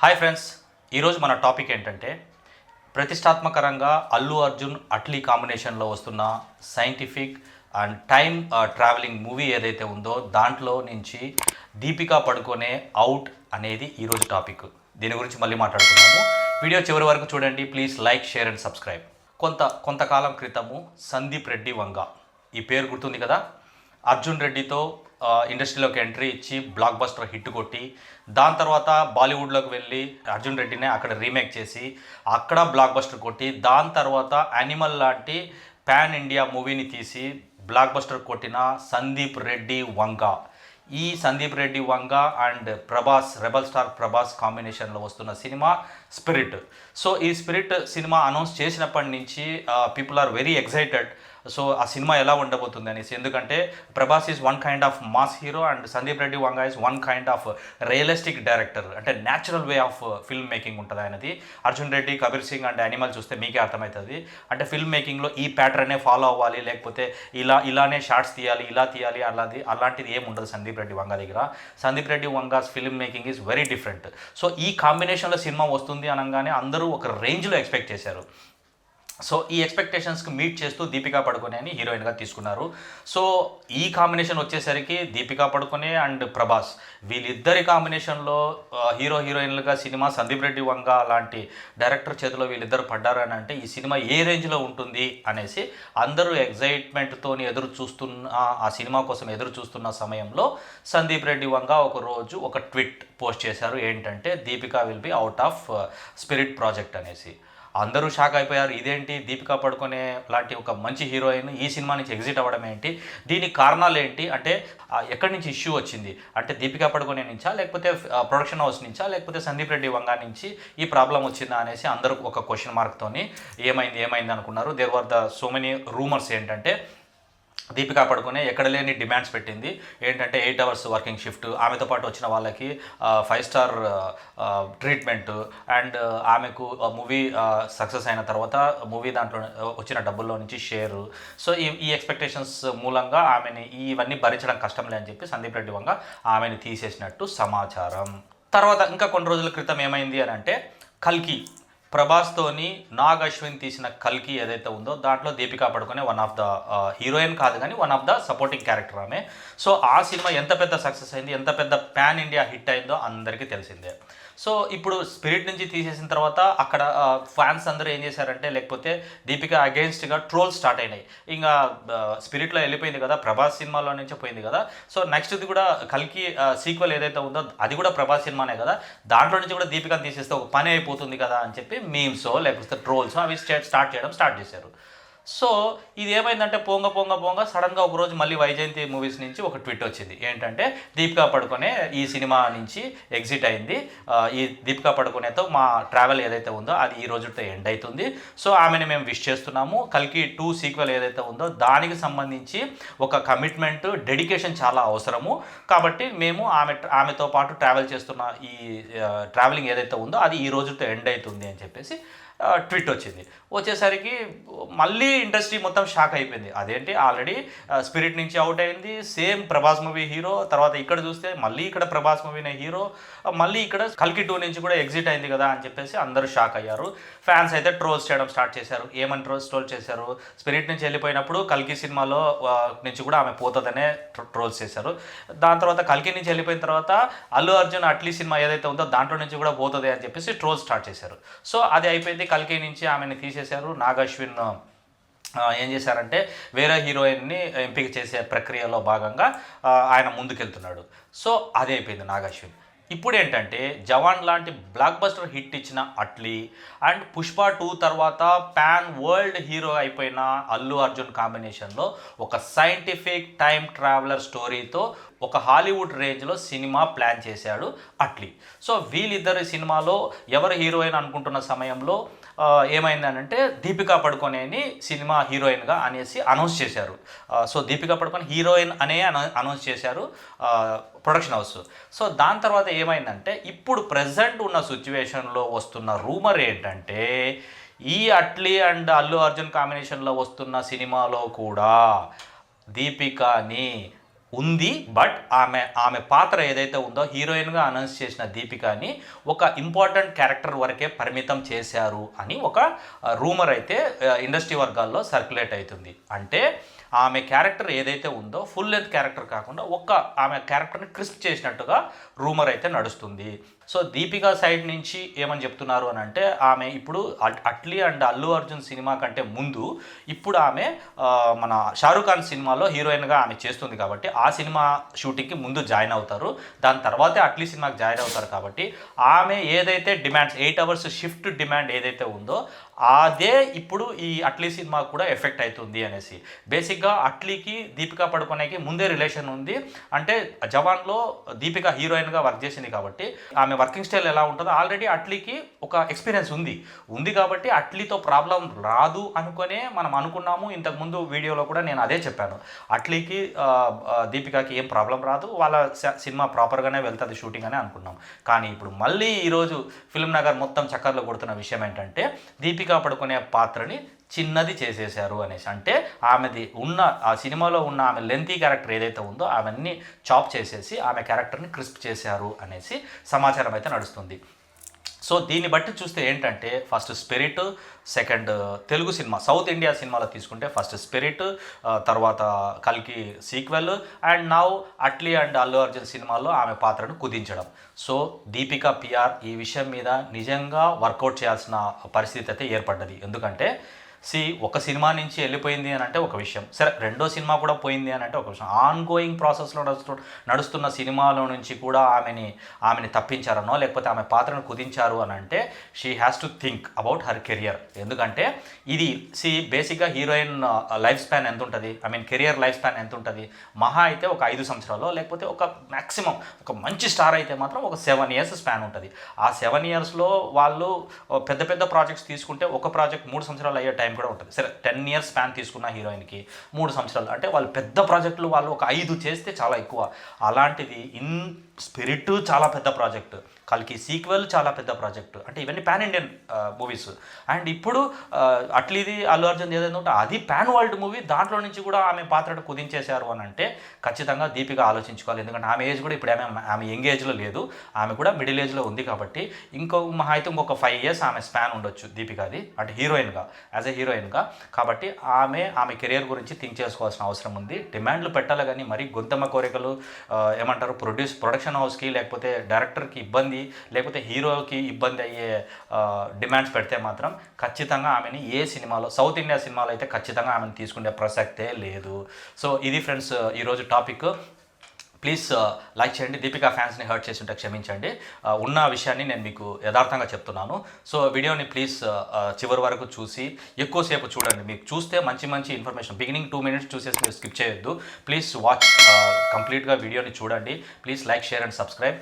Hi friends ఈరోజు మన topic ఏంటంటే ప్రతిష్టాత్మకరంగా అల్లు అర్జున్ అట్లీ కాంబినేషన్లో వస్తున్న scientific and time travelling movie ఏదైతే ఉందో దాంట్లో నుంచి దీపికా పడుకునే అవుట్ అనేది ఈరోజు టాపిక్. దీని గురించి మళ్ళీ మాట్లాడుకున్నాము వీడియో చివరి వరకు చూడండి please like share and subscribe కొంత కొంతకాలం క్రితము సందీప్ రెడ్డి వంగ ఈ పేరు గుర్తుంది కదా? అర్జున్ రెడ్డితో ఇండస్ట్రీలోకి ఎంట్రీ ఇచ్చి బ్లాక్ బస్టర్ హిట్ కొట్టి దాని తర్వాత బాలీవుడ్లోకి వెళ్ళి అర్జున్ రెడ్డినే అక్కడ రీమేక్ చేసి అక్కడ బ్లాక్ బస్టర్ కొట్టి దాని తర్వాత యానిమల్ లాంటి పాన్ ఇండియా మూవీని తీసి బ్లాక్ బస్టర్ కొట్టిన సందీప్ రెడ్డి వంగ. ఈ Sandeep Reddy Vanga and Prabhas rebel star Prabhas కాంబినేషన్లో వస్తున్న సినిమా స్పిరిట్. సో ఈ స్పిరిట్ సినిమా అనౌన్స్ చేసినప్పటి నుంచి people are very excited so ఆ సినిమా ఎలా ఉండబోతుంది అనేసి. ఎందుకంటే Prabhas is one kind of mass hero and Sandeep Reddy Vanga is one kind of realistic director అంటే natural way of film making ఉంటుంది ఆయనది. అర్జున్ రెడ్డి కబీర్ సింగ్ అండ్ యానిమల్ చూస్తే మీకే అర్థమవుతుంది అంటే ఫిల్మ్ మేకింగ్లో ఈ ప్యాటర్నే ఫాలో అవ్వాలి లేకపోతే ఇలా ఇలానే షార్ట్స్ తీయాలి ఇలా తీయాలి అలాది అలాంటిది ఏమి ఉండదు సందీప్ రెడ్డి వంగ దగ్గర. Sandeep Reddy Vanga's film making is very different so ఈ కాంబినేషన్లో సినిమా వస్తుంది అనగానే అందరూ ఒక రేంజ్లో ఎక్స్పెక్ట్ చేశారు. సో ఈ ఎక్స్పెక్టేషన్స్కి మీట్ చేస్తూ దీపికా పడుకొనే అని హీరోయిన్గా తీసుకున్నారు. సో ఈ కాంబినేషన్ వచ్చేసరికి దీపికా పడుకొనే అండ్ ప్రభాస్ వీళ్ళిద్దరి కాంబినేషన్లో హీరో హీరోయిన్లుగా సినిమా సందీప్ రెడ్డి వంగ లాంటి డైరెక్టర్ చేతిలో వీళ్ళిద్దరు పడ్డారని అంటే ఈ సినిమా ఏ రేంజ్లో ఉంటుంది అనేసి అందరూ ఎగ్జైట్మెంట్తో ఎదురు చూస్తున్న ఆ సినిమా కోసం ఎదురు చూస్తున్న సమయంలో సందీప్ రెడ్డి వంగ ఒక రోజు ఒక ట్విట్ పోస్ట్ చేశారు. ఏంటంటే Deepika will be out of Spirit project అనేసి. అందరూ షాక్ అయిపోయారు. ఇదేంటి? దీపికా పడుకునే లాంటి ఒక మంచి హీరోయిన్ ఈ సినిమా నుంచి ఎగ్జిట్ అవ్వడం ఏంటి? దీనికి కారణాలు ఏంటి? అంటే ఎక్కడి నుంచి ఇష్యూ వచ్చింది? అంటే దీపికా పడుకునే నుంచా? లేకపోతే ప్రొడక్షన్ హౌస్ నుంచా? లేకపోతే సందీప్ రెడ్డి వంగా నుంచి ఈ ప్రాబ్లం వచ్చిందా అనేసి అందరూ ఒక క్వశ్చన్ మార్క్తోని ఏమైంది ఏమైంది అనుకున్నారు. There were the so many rumours ఏంటంటే దీపికా పడుకునే ఎక్కడ లేని డిమాండ్స్ పెట్టింది. ఏంటంటే ఎయిట్ అవర్స్ వర్కింగ్ షిఫ్ట్ ఆమెతో పాటు వచ్చిన వాళ్ళకి ఫైవ్ స్టార్ ట్రీట్మెంట్ అండ్ ఆమెకు మూవీ సక్సెస్ అయిన తర్వాత మూవీ దాంట్లో వచ్చిన డబ్బుల్లో నుంచి షేర్. సో ఈ ఈ ఎక్స్పెక్టేషన్స్ మూలంగా ఆమెని ఇవన్నీ భరించడం కష్టంలే అని చెప్పి సందీప్ రెడ్డి వంగ ఆమెని తీసేసినట్టు సమాచారం. తర్వాత ఇంకా కొన్ని రోజుల క్రితం ఏమైంది అని అంటే కల్కి ప్రభాస్తోని నాగ్ అశ్విన్ తీసిన కల్కి ఏదైతే ఉందో దాంట్లో దీపికా పడుకునే వన్ ఆఫ్ ద హీరోయిన్ కాదు కానీ one of the supporting character ఆమె. సో ఆ సినిమా ఎంత పెద్ద సక్సెస్ అయింది ఎంత పెద్ద పాన్ ఇండియా హిట్ అయిందో అందరికీ తెలిసిందే. సో ఇప్పుడు స్పిరిట్ నుంచి తీసేసిన తర్వాత అక్కడ ఫ్యాన్స్ అందరూ ఏం చేశారంటే లేకపోతే దీపిక అగేన్స్ట్గా ట్రోల్ స్టార్ట్ అయినాయి. ఇంకా స్పిరిట్లో వెళ్ళిపోయింది కదా ప్రభాస్ సినిమాలో నుంచే పోయింది కదా. సో నెక్స్ట్ది కూడా కల్కి సీక్వెల్ ఏదైతే ఉందో అది కూడా ప్రభాస్ సినిమానే కదా. దాంట్లో నుంచి కూడా దీపికను తీసేస్తే ఒక పని అయిపోతుంది కదా అని చెప్పి మీమ్స్ లేకపోతే ట్రోల్స్ అవి స్టార్ట్ చేయడం స్టార్ట్ చేశారు. సో ఇది ఏమైందంటే పోంగ పొంగ పొంగ సడన్గా ఒకరోజు మళ్ళీ వైజయంతి మూవీస్ నుంచి ఒక ట్వీట్ వచ్చింది. ఏంటంటే దీపికా పడుకునే ఈ సినిమా నుంచి ఎగ్జిట్ అయింది. ఈ దీపికా పడుకునేతో మా ట్రావెల్ ఏదైతే ఉందో అది ఈ రోజుతో ఎండ్ అవుతుంది సో ఆమెను మేము విష్ చేస్తున్నాము. కల్కి టూ సీక్వెల్ ఏదైతే ఉందో దానికి సంబంధించి ఒక కమిట్మెంట్ డెడికేషన్ చాలా అవసరము. కాబట్టి మేము ఆమె ఆమెతో పాటు ట్రావెల్ చేస్తున్న ఈ ట్రావెలింగ్ ఏదైతే ఉందో అది ఈ రోజుతో ఎండ్ అవుతుంది అని చెప్పేసి ట్వీట్ వచ్చింది. వచ్చేసరికి మళ్ళీ ఇండస్ట్రీ మొత్తం షాక్ అయిపోయింది. అదేంటి? ఆల్రెడీ స్పిరిట్ నుంచి అవుట్ అయింది. సేమ్ ప్రభాస్ మూవీ హీరో తర్వాత ఇక్కడ చూస్తే మళ్ళీ ఇక్కడ ప్రభాస్ మూవీనే హీరో మళ్ళీ ఇక్కడ కల్కి టూ నుంచి కూడా ఎగ్జిట్ అయింది కదా అని చెప్పేసి అందరూ షాక్ అయ్యారు. ఫ్యాన్స్ అయితే ట్రోల్స్ చేయడం స్టార్ట్ చేశారు. ఏమని ట్రోల్స్ ట్రోల్ చేశారు? స్పిరిట్ నుంచి వెళ్ళిపోయినప్పుడు కల్కి సినిమాలో నుంచి కూడా ఆమె పోతుందనే ట్రోల్స్ చేశారు. దాని తర్వాత కల్కి నుంచి వెళ్ళిపోయిన తర్వాత అల్లు అర్జున్ అట్లీ సినిమా ఏదైతే ఉందో దాంట్లో నుంచి కూడా పోతుంది అని చెప్పేసి ట్రోల్స్ స్టార్ట్ చేశారు. సో అది అయిపోయింది కల్కి నుంచి ఆమెను తీసేశారు. నాగశ్విన్ ఏం చేశారంటే వేరే హీరోయిన్ని ఎంపిక చేసే ప్రక్రియలో భాగంగా ఆయన ముందుకెళ్తున్నాడు. సో అదే అయిపోయింది నాగశ్విన్. ఇప్పుడు ఏంటంటే జవాన్ లాంటి బ్లాక్ బస్టర్ హిట్ ఇచ్చిన అట్లీ అండ్ పుష్ప టూ తర్వాత పాన్ వరల్డ్ హీరో అయిపోయిన అల్లు అర్జున్ కాంబినేషన్లో ఒక సైంటిఫిక్ టైం ట్రావెలర్ స్టోరీతో ఒక హాలీవుడ్ రేంజ్లో సినిమా ప్లాన్ చేశాడు అట్లీ. సో వీళ్ళిద్దరి సినిమాలో ఎవరు హీరోయిన్ అనుకుంటున్న సమయంలో ఏమైందనంటే దీపికా పడుకొనేని సినిమా హీరోయిన్గా అనేసి అనౌన్స్ చేశారు. సో దీపికా పడుకొని హీరోయిన్ అనే అనౌన్స్ చేశారు ప్రొడక్షన్ హౌస్. సో దాని తర్వాత ఏమైందంటే ఇప్పుడు ప్రజెంట్ ఉన్న సిచ్యువేషన్లో వస్తున్న రూమర్ ఏంటంటే ఈ అట్లీ అండ్ అల్లు అర్జున్ కాంబినేషన్లో వస్తున్న సినిమాలో కూడా దీపికాని ఉంది బట్ ఆమె ఆమె పాత్ర ఏదైతే ఉందో హీరోయిన్గా అనౌన్స్ చేసిన దీపికాని ఒక ఇంపార్టెంట్ క్యారెక్టర్ వరకే పరిమితం చేశారు అని ఒక రూమర్ అయితే ఇండస్ట్రీ వర్గాల్లో సర్క్యులేట్ అవుతుంది. అంటే ఆమె క్యారెక్టర్ ఏదైతే ఉందో ఫుల్ లెంత్ క్యారెక్టర్ కాకుండా ఒక్క ఆమె క్యారెక్టర్ని క్రిస్ప్ చేసినట్టుగా రూమర్ అయితే నడుస్తుంది. సో దీపికా సైడ్ నుంచి ఏమని చెప్తున్నారు అని అంటే ఆమె ఇప్పుడు అట్- అట్లీ అండ్ అల్లు అర్జున్ సినిమా కంటే ముందు ఇప్పుడు ఆమె మన షారూఖ్ ఖాన్ సినిమాలో హీరోయిన్గా ఆమె చేస్తుంది కాబట్టి ఆ సినిమా షూటింగ్కి ముందు జాయిన్ అవుతారు. దాని తర్వాతే అట్లీ సినిమాకి జాయిన్ అవుతారు కాబట్టి ఆమె ఏదైతే demands eight hours shift demand ఏదైతే ఉందో అదే ఇప్పుడు ఈ అట్లీ సినిమా కూడా ఎఫెక్ట్ అవుతుంది అనేసి. బేసిక్గా అట్లీకి దీపికా పడుకునేకి ముందే రిలేషన్ ఉంది. అంటే జవాన్లో దీపిక హీరోయిన్గా వర్క్ చేసింది కాబట్టి ఆమె వర్కింగ్ స్టైల్ ఎలా ఉంటుందో ఆల్రెడీ అట్లీకి ఒక ఎక్స్పీరియన్స్ ఉంది. ఉంది కాబట్టి అట్లీతో ప్రాబ్లం రాదు అనుకునే మనం అనుకున్నాము. ఇంతకుముందు వీడియోలో కూడా నేను అదే చెప్పాను. అట్లీకి దీపికాకి ఏం ప్రాబ్లం రాదు. వాళ్ళ సినిమా ప్రాపర్గానే వెళ్తుంది షూటింగ్ అని అనుకున్నాం. కానీ ఇప్పుడు మళ్ళీ ఈరోజు ఫిల్మ్ నగర్ మొత్తం చక్కర్లు కొడుతున్న విషయం ఏంటంటే దీపిక పడుకునే పాత్రని చిన్నది చేసేశారు అనేసి. అంటే ఆమెది ఉన్న ఆ సినిమాలో ఉన్న ఆమె లెంతీ క్యారెక్టర్ ఏదైతే ఉందో ఆమెన్ని చాప్ చేసేసి ఆమె క్యారెక్టర్ని క్రిస్ప్ చేశారు అనేసి సమాచారం అయితే నడుస్తుంది. సో దీన్ని బట్టి చూస్తే ఏంటంటే first Spirit second Telugu cinema south India సినిమాలో తీసుకుంటే ఫస్ట్ స్పిరిట్ తర్వాత కల్కి sequel and now Atlee and Allu Arjun సినిమాల్లో ఆమె పాత్రను కుదించడం. సో దీపికా పిఆర్ ఈ విషయం మీద నిజంగా వర్కౌట్ చేయాల్సిన పరిస్థితి అయితే ఏర్పడ్డది. ఎందుకంటే సి ఒక సినిమా నుంచి వెళ్ళిపోయింది అని అంటే ఒక విషయం. సరే రెండో సినిమా కూడా పోయింది అని అంటే ఒక విషయం. ఆన్ గోయింగ్ ప్రాసెస్లో నడుస్తు నడుస్తున్న సినిమాలో నుంచి కూడా ఆమెని ఆమెని తప్పించారనో లేకపోతే ఆమె పాత్రను కుదించారు అని అంటే she has to think about her career ఎందుకంటే ఇది సి బేసిక్గా హీరోయిన్ లైఫ్ స్పాన్ ఎంత ఉంటుంది? I mean career life span ఎంత ఉంటుంది? మహా అయితే ఒక ఐదు సంవత్సరాలు లేకపోతే ఒక మ్యాక్సిమం ఒక మంచి స్టార్ అయితే మాత్రం ఒక సెవెన్ ఇయర్స్ స్పాన్ ఉంటుంది. ఆ సెవెన్ ఇయర్స్లో వాళ్ళు పెద్ద పెద్ద ప్రాజెక్ట్స్ తీసుకుంటే ఒక ప్రాజెక్ట్ మూడు సంవత్సరాలు అయ్యే టైం టైం కూడా ఉంటుంది. సరే టెన్ ఇయర్స్ స్పాన్ తీసుకున్న హీరోయిన్కి మూడు సంవత్సరాలు. అంటే వాళ్ళు పెద్ద ప్రాజెక్టులు వాళ్ళు ఒక ఐదు చేస్తే చాలా ఎక్కువ. అలాంటిది ఇన్ స్పిరిట్ చాలా పెద్ద ప్రాజెక్ట్. కల్కి సీక్వెల్ చాలా పెద్ద ప్రాజెక్ట్. అంటే ఇవన్నీ పాన్ ఇండియన్ మూవీస్ అండ్ ఇప్పుడు అట్లీది అల్లు అర్జున్ ఏదైనా ఉంటే అది పాన్ వరల్డ్ మూవీ దాంట్లో నుంచి కూడా ఆమె పాత్రను కుదించేశారు అని అంటే ఖచ్చితంగా దీపిక ఆలోచించుకోవాలి. ఎందుకంటే ఆమె ఏజ్ కూడా ఇప్పుడు ఆమె ఆమె యంగ్ ఏజ్లో లేదు. ఆమె కూడా మిడిల్ ఏజ్లో ఉంది కాబట్టి ఇంకో మహా అయితే ఇంకొక ఫైవ్ ఇయర్స్ ఆమె స్పాన్ ఉండొచ్చు దీపికది అంటే హీరోయిన్గా యాజ్ ఎ హీరోయిన్గా కాబట్టి ఆమె ఆమె కెరియర్ గురించి థింక్ చేసుకోవాల్సిన అవసరం ఉంది. డిమాండ్లు పెట్టాలి కానీ మరీ గొంతమ్మ కోరికలు ఏమంటారు ప్రొడ్యూస్ ప్రొడక్షన్ హౌస్కి లేకపోతే డైరెక్టర్కి ఇబ్బంది లేకపోతే హీరోకి ఇబ్బంది అయ్యే డిమాండ్స్ పెడితే మాత్రం ఖచ్చితంగా ఆమెని ఏ సినిమాలో సౌత్ ఇండియా సినిమాలో అయితే ఖచ్చితంగా ఆమెను తీసుకునే ప్రసక్తే లేదు. సో ఇది ఫ్రెండ్స్ ఈరోజు టాపిక్ ప్లీజ్ లైక్ uh, చేయండి. దీపికా ఫ్యాన్స్ని హర్ట్ చేసి ఉంటే క్షమించండి uh, ఉన్న విషయాన్ని నేను మీకు యథార్థంగా చెప్తున్నాను. సో వీడియోని ప్లీజ్ చివరి వరకు చూసి ఎక్కువసేపు చూడండి. మీకు చూస్తే మంచి మంచి ఇన్ఫర్మేషన్ బిగినింగ్ టూ మినిట్స్ చూసేసి మీరు స్కిప్ చేయొద్దు. ప్లీజ్ వాచ్ కంప్లీట్గా వీడియోని చూడండి. Please like share and subscribe